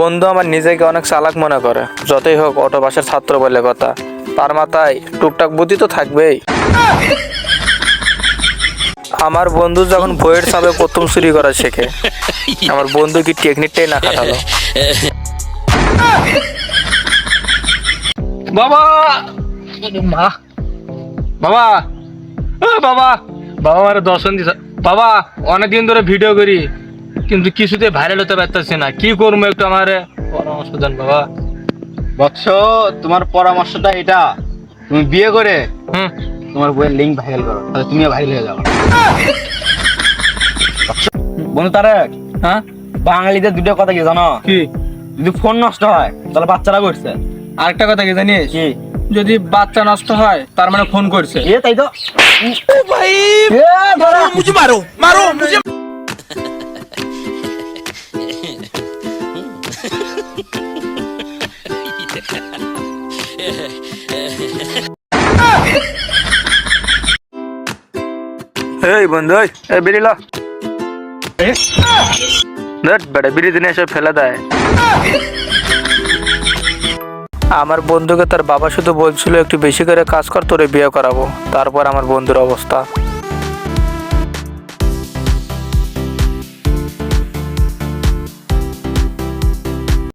বন্ধু আমার নিজেকে অনেক চালাক মনে করে। যতই হোক অটো বাসের ছাত্র বলে কথা। তার মাথায় টুকটাক বুদ্ধি তো থাকবেই। আমার বন্ধু যখন বইয়ের চাপে প্রথম চুরি করা শেখে, আমার বন্ধু কি টেকনিকটাই না খাটালো? বাবা! মা! বাবা! বাবা! বাবা আমার দর্শন দিছে। বাবা, অনেকদিন ধরে ভিডিও করি। কিন্তু কিছুতে ভাইরাল হতে পারতেছি না। কি করব একটু আমার? পরামর্শ দেন বাবা। বৎস তোমার পরামর্শটা এটা। তুমি বিয়ে করে হুম। তোমার বইয়ের লিঙ্ক ভাইরাল করো। তাহলে তুমিও ভাইরাল হয়ে যাবে। বন্ধু তারেক হ্যাঁ? বাঙালিদের দুটো কথা কি জানো? কি? যদি ফোন নষ্ট হয় তাহলে বাচ্চারা করছে। আরেকটা কথা কি জানিস? কি? যদি বাচ্চা নষ্ট হয় তার মানে ফোন করছে। এ তাই তো? ভাই! এ, ধরো। এই বন্ধু এই, বিড়ি ল। বেটা বিড়ি দিনে এসে ফেলে দেয়। আমার বন্ধুকে তার বাবা শুধু বলছিল একটু বেশি করে কাজ কর তোরে বিয়ে করাবো। তারপর আমার বন্ধুর অবস্থা।